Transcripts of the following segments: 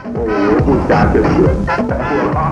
โอ้โหพูดจาเจือนๆแต่หัวเราะ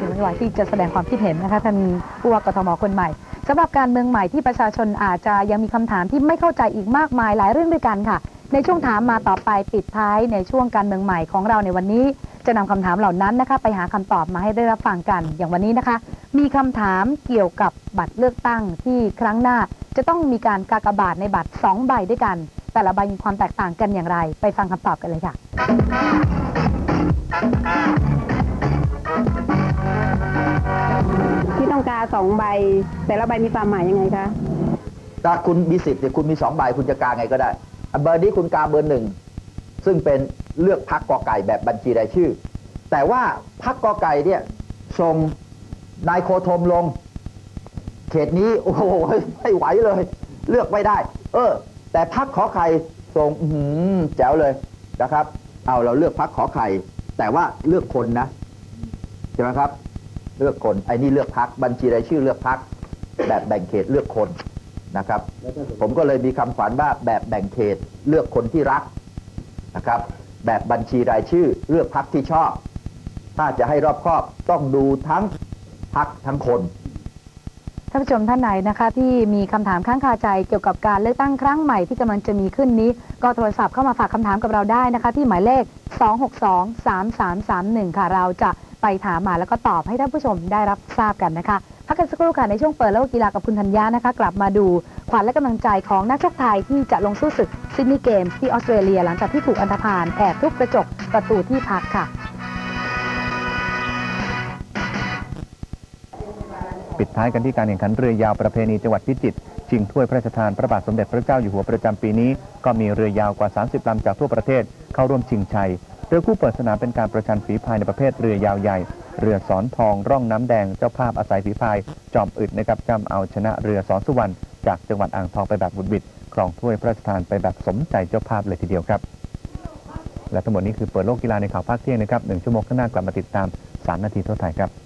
ยังไม่ไหวที่จะแสดงความคิดเห็นนะคะท่านผู้ว่ากทมคนใหม่สำหรับการเมืองใหม่ที่ประชาชนอาจจะยังมีคำถามที่ไม่เข้าใจอีกมากมายหลายเรื่องด้วยกันค่ะ ในช่วงถามมาต่อไปปิดท้ายในช่วงการเมืองใหม่ของเราในวันนี้ จะนำคำถามเหล่านั้นนะคะไปหาคำตอบมาให้ได้รับฟังกัน อย่างวันนี้นะคะ มีคำถามเกี่ยวกับบัตรเลือกตั้งที่ครั้งหน้า จะต้องมีการกากบาทในบัตร2ใบด้วยกัน แต่ละใบมีความแตกต่างกันอย่างไร ไปฟังคำตอบกันเลยค่ะ ที่ต้องการสองใบ แต่ละใบมีความหมายยังไงคะ ถ้าคุณมีสิทธิ์เนี่ยคุณมีสองใบคุณจะกาไงก็ได้อะเบอร์นี้คุณกาเบอร์หนึ่งซึ่งเป็นเลือกพักกอไก่แบบบัญชีรายชื่อ แต่ว่าพักกอไก่เนี่ยส่งนายโคธมลงเข ตนี้ โอ้โหไม่ไหวเลย เลือกไม่ได้ เออ แต่พักขอไข่ส่งอื้อหือแจ๋วเลยนะครับ เอาเราเลือกพักขอไข่ แต่ว่าเลือกคนนะใช่ไหมครับ เลือกคนไอ้นี่เลือกพักบัญชีรายชื่อเลือกพักแบบแบ่งเขตเลือกคนนะครับ ผมก็เลยมีคำขวัญว่าแบบแบ่งเขตเลือกคนที่รักนะครับ แบบบัญชีรายชื่อเลือกพักที่ชอบ ถ้าจะให้รอบครอบต้องดูทั้งพักทั้งคนท่านผู้ชมท่านไหนนะคะที่มีคำถามข้างคาใจเกี่ยวกับการเลือกตั้งครั้งใหม่ที่กำลังจะมีขึ้นนี้ ก็โทรศัพท์เข้ามาฝากคำถามกับเราได้นะคะ ที่หมายเลข 262-3331 ค่ะ เราจะไปถามมาแล้วก็ตอบให้ท่านผู้ชมได้รับทราบกันนะคะพักกันสักครู่ค่ะในช่วงเปิดโลกกีฬากับคุณธัญญานะคะ กลับมาดูขวัญและกำลังใจของนักชกไทยที่จะลงสู้ศึกซิดนีย์เกมส์ที่ออสเตรเลีย หลังจากที่ถูกอันธพาลแอบทุบกระจกประตูที่พักค่ะ ปิดท้ายกันที่การแข่งขันเรือยาวประเพณีจังหวัดพิจิตรชิงถ้วยพระราชทานพระบาทสมเด็จพระเจ้าอยู่หัวประจำปีนี้ ก็มีเรือยาวกว่า 30ลำจากทั่วประเทศเข้าร่วมชิงชัยเรือคู่เปิดสนามเป็นการประชันฝีพายในประเภทเรือยาวใหญ่ เรือสอนทองร่องน้ำแดงเจ้าภาพอาศัยฝีพาย จอมอึดนะครับจำเอาชนะเรือสอนสุวรรณจากจังหวัดอ่างทองไปแบบบุดบิดครองถ้วยพระราชทานไปแบบสมใจเจ้าภาพเลยทีเดียวครับ และทั้งหมดนี้คือเปิดโลกกีฬาในข่าวภาคเที่ยงนะครับหนึ่งชั่วโมงข้างหน้ากลับมาติดตาม 3 นาทีทั่วไทยครับ